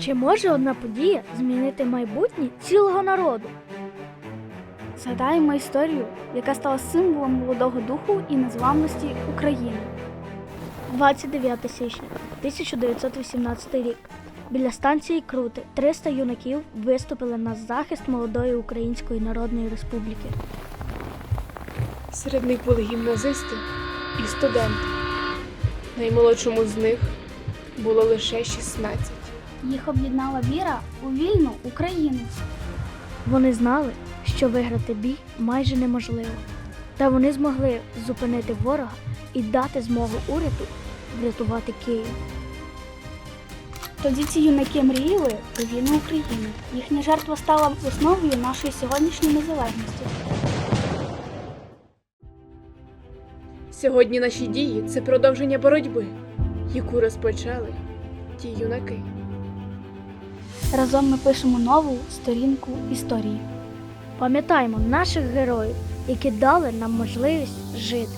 Чи може одна подія змінити майбутнє цілого народу? Згадаємо історію, яка стала символом молодого духу і незламності України. 29 січня 1918 рік. Біля станції Крути 300 юнаків виступили на захист молодої Української Народної Республіки. Серед них були гімназисти і студенти. Наймолодшому з них було лише 16. Їх об'єднала віра у вільну Україну. Вони знали, що виграти бій майже неможливо. Та вони змогли зупинити ворога і дати змогу уряду врятувати Київ. Тоді ці юнаки мріяли про вільну Україну. Їхня жертва стала основою нашої сьогоднішньої незалежності. Сьогодні наші дії це продовження боротьби, яку розпочали ті юнаки. Разом ми пишемо нову сторінку історії. Пам'ятаємо наших героїв, які дали нам можливість жити.